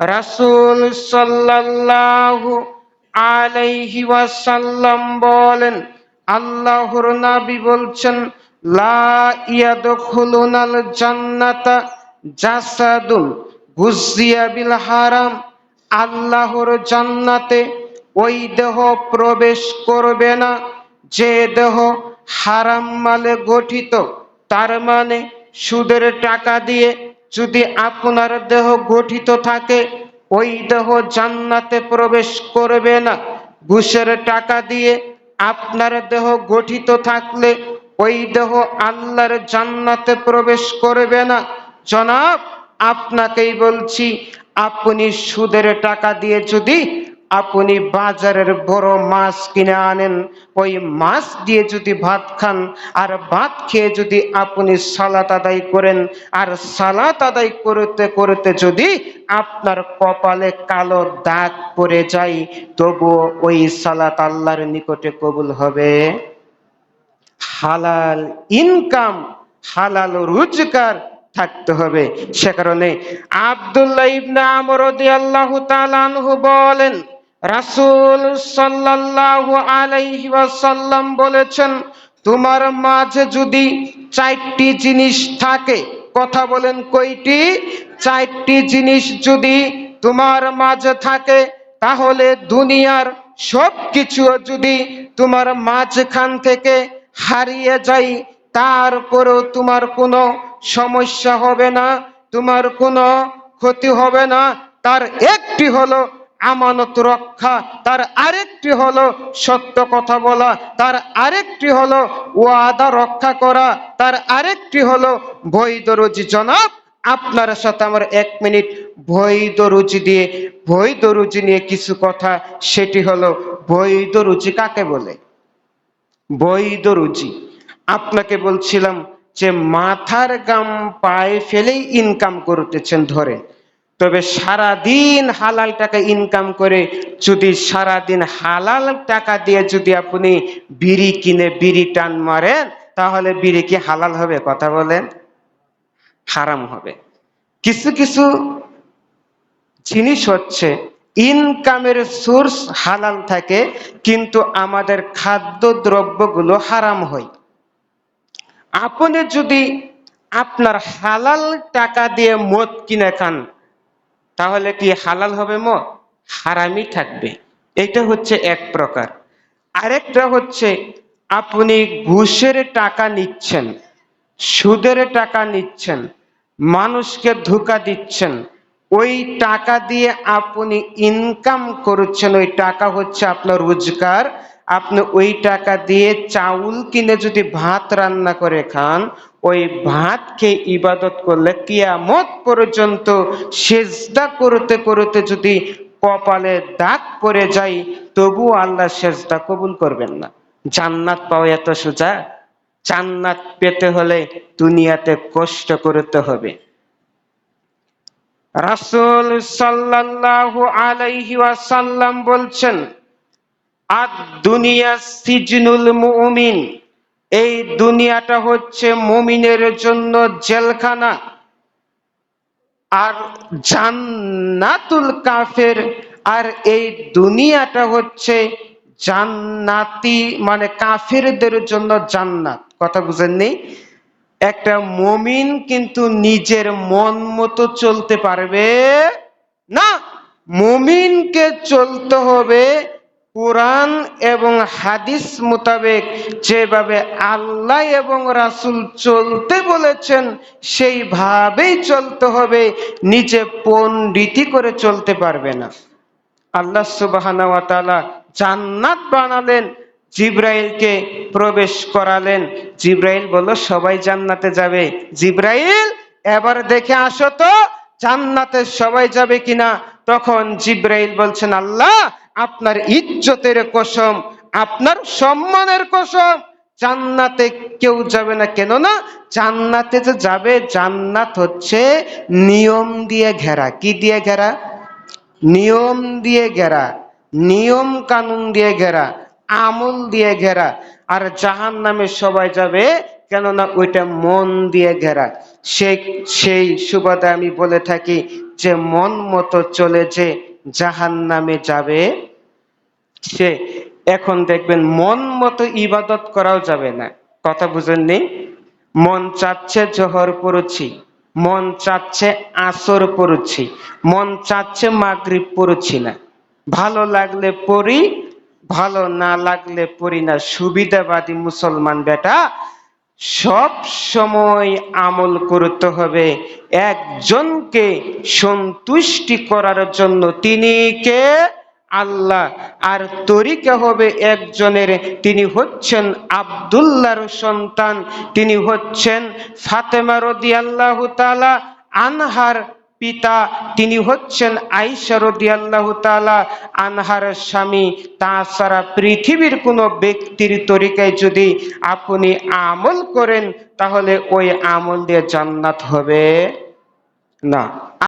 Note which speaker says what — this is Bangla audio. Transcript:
Speaker 1: রাসূল সাল্লাল্লাহু আলাইহি ওয়াসাল্লাম বলেন, আল্লাহর নবী বলছেন, লা ইয়াদখুলুনাল জান্নাতা জাসাদুন গুজিয়া বিল হারাম। আল্লাহর জান্নাতে ওই দেহ প্রবেশ করবে না, যে দেহ হারাম মালে গঠিত, তার মানে সুদের টাকা দিয়ে যদি আপনার দেহ গঠিত থাকে, ওই দেহ জান্নাতে প্রবেশ করবে না। ঘুষের টাকা দিয়ে আপনার দেহ গঠিত থাকলে ওই দেহ আল্লাহর জান্নাতে প্রবেশ করবে না। জনাব, আপনাকেই বলছি, আপনি সুদের টাকা দিয়ে যদি আপনি বাজারের বড় মাছ কিনে আনেন, ওই মাছ দিয়ে যদি ভাত খান, আর ভাত খেয়ে যদি আপনি সালাত আদায় করেন, আর সালাত আদায় করতে করতে যদি আপনার কপালে কালো দাগ পড়ে যায়, তবুও ওই সালাত আল্লাহর নিকটে কবুল হবে। হালাল ইনকাম, হালাল রোজগার থাকতে হবে। সে কারণে আব্দুল্লাহ ইবনে আমর রাদিয়াল্লাহু তাআলা আনহু বলেন রাসূল সাল্লাল্লাহু আলাইহি ওয়াসাল্লাম বলেছেন, তোমার মাঝে যদি চারটি জিনিস থাকে, কথা বলেন কয়টি? চারটি জিনিস যদি তোমার মাঝে থাকে, তাহলে দুনিয়ার সব কিছু যদি তোমার মাঝখান থেকে হারিয়ে যায়, তারপরেও তোমার কোনো সমস্যা হবে না, তোমার কোনো ক্ষতি হবে না। তার একটি হলো আমানত রক্ষা। তার আরেকটি হলো সত্য কথা বলা। তার আরেকটি হলো ওয়াদা রক্ষা করা। তার আরেকটি হলো বৈধ রুজি। জনাব, আপনার সাথে আমার এক মিনিট বৈধ রুচি দিয়ে, বৈধ রুচি নিয়ে কিছু কথা। সেটি হলো বৈধ রুচি কাকে বলে? বৈধ রুচি আপনাকে বলছিলাম যে মাথার গাম পায়ে ফেলেই ইনকাম করতেছেন ধরে। তবে সারা দিন হালাল টাকা ইনকাম করে যদি সারা দিন হালাল টাকা দিয়ে যদি আপনি বিড়ি কিনে বিড়ি টান মারেন, তাহলে বিড়ি কি হালাল হবে? কথা বলেন। হারাম হবে। কিছু কিছু জিনিস হচ্ছে ইনকামের সোর্স হালাল থাকে, কিন্তু আমাদের খাদ্য দ্রব্যগুলো হারাম হয়। আপনি যদি আপনার হালাল টাকা দিয়ে মদ কিনে খান তাহলে কি হালাল হবে মদ হারামই থাকবে। এটা হচ্ছে এক প্রকার। আরেকটা হচ্ছে, আপনি ঘুষের টাকা নিচ্ছেন, সুদের টাকা নিচ্ছেন, মানুষকে ধোকা দিচ্ছেন, ওই টাকা দিয়ে আপনি ইনকাম করছেন, ওই টাকা হচ্ছে আপনার রোজগার। আপনি ওই টাকা দিয়ে চাউল কিনে যদি ভাত রান্না করে খান ওই ভাত খেয়ে ইবাদত করলে কিয়ামত পর্যন্ত সেজদা করতে করতে যদি কপালে দাগ পড়ে যায় তবু আল্লাহ সেজদা কবুল করবেন না। জান্নাত পাওয়া এত সোজা। জান্নাত পেতে হলে দুনিয়াতে কষ্ট করতে হবে। রাসূল সাল্লাল্লাহু আলাইহি ওয়াসাল্লাম বলছেন আর দুনিয়া সিজনুল মুমিন। এই দুনিয়াটা হচ্ছে মুমিনের জন্য জেলখানা। আর জান্নাতুল কাফের, আর এই দুনিয়াটা হচ্ছে জান্নাতি মানে কাফেরদের জন্য জান্নাত। কথা বুঝেন নেই? একটা মমিন কিন্তু নিজের মন মতো চলতে পারবে না। মমিনকে চলতে হবে কোরআন এবং হাদিস মোতাবেক যেভাবে আল্লাহ এবং রাসুল চলতে বলেছেন, সেইভাবেই চলতে হবে। নিজে পণ্ডিতি করে চলতে পারবে না। আল্লাহ সুবাহানা জান্নাত বানালেন, জিব্রাইলকে প্রবেশ করালেন। জিব্রাইল বলল, সবাই জান্নাতে যাবে। জিব্রাইল, এবার দেখে আসো তো, জান্নাতে সবাই যাবে কিনা? তখন জিব্রাইল বলছেন, আল্লাহ আপনার ইজ্জতের কসম, আপনার সম্মানের কসম। জান্নাতে কেউ যাবে না কেন না জান্নাতে যে যাবে, জান্নাত হচ্ছে নিয়ম দিয়ে ঘেরা। কি দিয়ে ঘেরা? নিয়ম দিয়ে ঘেরা। নিয়ম কানুন দিয়ে ঘেরা। আমল দিয়ে ঘেরা। আর জাহান নামে সবাই যাবে, কেননা ওইটা মন দিয়ে ঘেরা। সে, সেই সুবাদে আমি বলে থাকি, যে মন মতো চলে যে জাহান নামে যাবে। সে এখন দেখবেন মন মতো ইবাদত করাও যাবে না। কথা বুঝেননি মন চাচ্ছে জহর পড়ছি, মন চাচ্ছে আসর পড়ছি, মন চাচ্ছে মাগরিব পড়ছি না। ভালো লাগলে পড়ি, ভালো না লাগলে পড়ি না। সুবিধাবাদী মুসলমান বেটা সব সময় আমল করতে হবে। একজনকে সন্তুষ্টি করার জন্য তিনি কে? আল্লাহ। আর তরিকা হবে একজনের, তিনি হচ্ছেন আব্দুল্লাহর সন্তান, তিনি হচ্ছেন ফাতেমা রদি আল্লাহ তালা আনহার পিতা, তিনি হচ্ছেন আইসা রদি আল্লাহ তালা আনহার স্বামী। তাছাড়া পৃথিবীর কোনো ব্যক্তির তরিকায় যদি আপনি আমল করেন, তাহলে ওই আমল দিয়ে জান্নাত হবে। না।